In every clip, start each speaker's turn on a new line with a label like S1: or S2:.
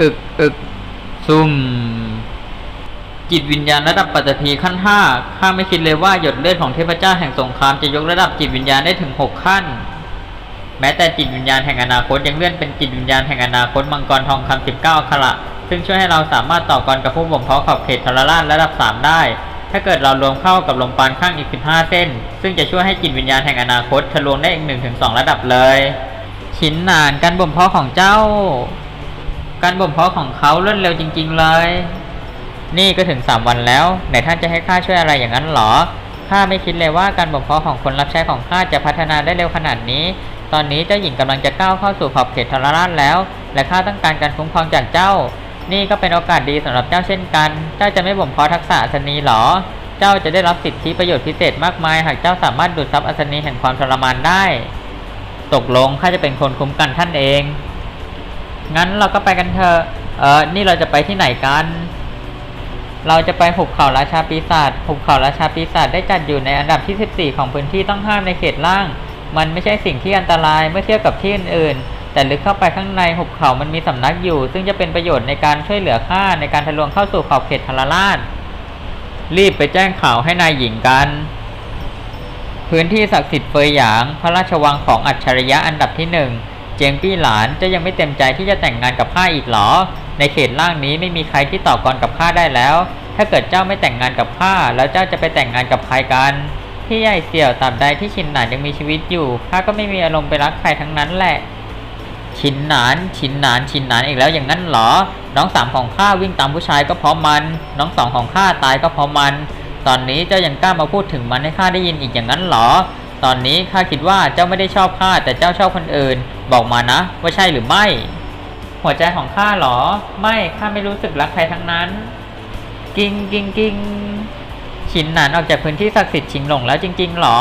S1: อึกอึกซุ่มจิตวิญญาณระดับปัตตภีขั้นห้าข้าไม่คิดเลยว่าหยดเลือดของเทพเจ้าแห่งสงครามจะยกระดับจิตวิญญาณได้ถึงหกขั้น แม้แต่จิตวิญญาณแห่งอนาคตยังเลื่อนเป็นจิตวิญญาณแห่งอนาคตมังกรทองคำสิบเก้าขละซึ่งช่วยให้เราสามารถต่อกรกับผู้บ่มเพาะขอบเขตทรราชระดับสามได้ ถ้าเกิดเรารวมเข้ากับลมปานข้างอีก15เส้น ซึ่งจะช่วยให้จิตวิญญาณแห่งอนาคตทะลวงได้อีก1-2ระดับเลย ชิ้นหนานการบ่มเพาะของเจ้า การบ่มเพาะของเขารวดเร็วจริง ๆ เลย นี่ก็ถึง 3 วันแล้ว ไหนท่านจะให้ข้าช่วยอะไรอย่างนั้นหรอ ข้าไม่คิดเลยว่าการบ่มเพาะของคนรับใช้ของข้าจะพัฒนาได้เร็วขนาดนี้ ตอนนี้เจ้าหญิงกำลังจะก้าวเข้าสู่ขอบเขตทรราชแล้ว และข้าต้องการการคุ้มครองจากเจ้า นี่ก็เป็นโอกาสดีสำหรับเจ้าเช่นกัน เจ้าจะไม่บ่มเพาะทักษะอัศนีหรอ เจ้าจะได้รับสิทธิประโยชน์พิเศษมากมาย หากเจ้าสามารถดูดซับอัศนีแห่งความทรมานได้ ตกลงข้าจะเป็นคนคุ้มกันท่านเอง งั้นเราก็ไปกันเถอะ เออนี่เราจะไปที่ไหนกัน เราจะไปหุบเขาราชาปีศาจ หุบเขาราชาปีศาจได้จัดอยู่ในอันดับที่ 14 ของพื้นที่ต้องห้ามในเขตล่าง มันไม่ใช่สิ่งที่อันตรายเมื่อเทียบกับที่อื่นๆ แต่ลึกเข้าไปข้างในหุบเขามันมีสำนักอยู่ ซึ่งจะเป็นประโยชน์ในการช่วยเหลือข้าในการทะลวงเข้าสู่ขอบเขตทรราช รีบไปแจ้งข่าวให้นายหญิงกันพื้นที่ศักดิ์สิทธิ์เฟยหยาง พระราชวังของอัจฉริยะอันดับที่หนึ่ง เจียงปี้หลานเจะยังไม่เต็มใจที่จะแต่งงานกับข้าอีกหรอ ในเขตล่างนี้ไม่มีใครที่ต่อกรกับข้าได้แล้ว ถ้าเกิดเจ้าไม่แต่งงานกับข้าแล้วเจ้าจะไปแต่งงานกับใครกันที่ใหญ่เสี่ยวตราบใดที่ชินหนานยังมีชีวิตอยู่ข้าก็ไม่มีอารมณ์ไปรักใครทั้งนั้นแหละ ชินหนาน ชินหนาน ชินหนานอีกแล้วอย่างนั้นหรอ น้องสามของข้าวิ่งตามผู้ชายก็เพราะมัน น้องสองของข้าตายก็เพราะมัน ตอนนี้เจ้ายังกล้ามาพูดถึงมันให้ข้าได้ยินอีกอย่างนั้นหรอ ตอนนี้ข้าคิดว่าเจ้าไม่ได้ชอบข้าแต่เจ้าชอบคนอื่น บอกมานะ ว่าใช่หรือไม่ หัวใจของข้าหรอ ไม่ข้าไม่รู้สึกรักใครทั้งนั้น กิงกิงกิงชินหนานออกจากพื้นที่ศักดิ์สิทธิ์ชิงหลงแล้วจริงๆหรอ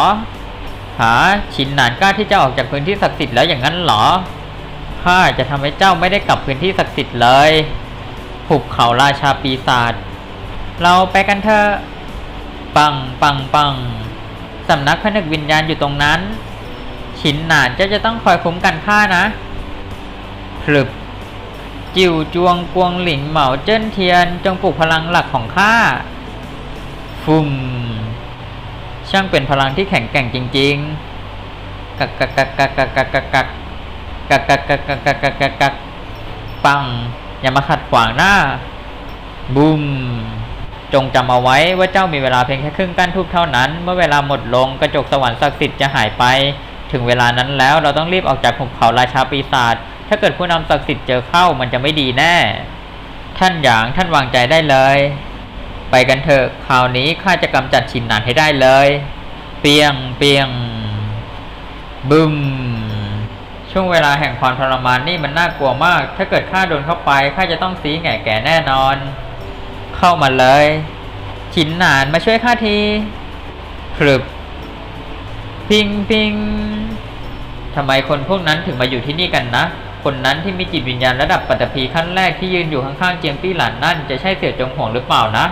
S1: หาชินหนานกล้าที่จะออกจากพื้นที่ศักดิ์สิทธิ์แล้วอย่างนั้นหรอข้าจะทำให้เจ้าไม่ได้กลับพื้นที่ศักดิ์สิทธิ์เลยหุบเขาราชาปีศาจเราไปกันเถอะปังปังปัง สำนักผนึกวิญญาณอยู่ตรงนั้นชินหนานเจ้าจะต้องคอยคุ้มกันข้านะพลึบจิวจวงกวงหลิงเหมาเจิ้นเทียน จงปลุกพลังหลักของข้าฟุมช่างเป็นพลังที่แข็งแกร่งจริง ๆ กักกักกักกักกักกักกักกักกักกักกักกักกักกักกักกักปัง อย่ามาขัดขวางหน้าบูม จงจำเอาไว้ว่าเจ้ามีเวลาเพียงแค่ครึ่งก้านทูบเท่านั้น เมื่อเวลาหมดลงกระจกสวรรค์ศักดิ์สิทธิ์จะหายไป ถึงเวลานั้นแล้วเราต้องรีบออกจากหุบเขาราชาปีศาจถ้าเกิดผู้นำศักดิ์สิทธิ์เจอเข้ามันจะไม่ดีแน่ ท่านหยางท่านวางใจได้เลย ไปกันเถอะคราวนี้ข้าจะกำจัดชินหนานให้ได้เลย เปียงเปียงบึมช่วงเวลาแห่งความทรมานนี่มันน่ากลัวมาก ถ้าเกิดข้าโดนเข้าไปข้าจะต้องสีแง่แก่แน่นอน เข้ามาเลยชินหนานมาช่วยข้าทีพรึบพิงพิงทำไมคนพวกนั้นถึงมาอยู่ที่นี่กันนะ คนนั้นที่มีจิตวิญญาณระดับปัตตภีขั้นแรกที่ยืนอยู่ข้างๆเจียงปี้หลานนั่นจะใช่เสี่ยจงห่วงหรือเปล่านะ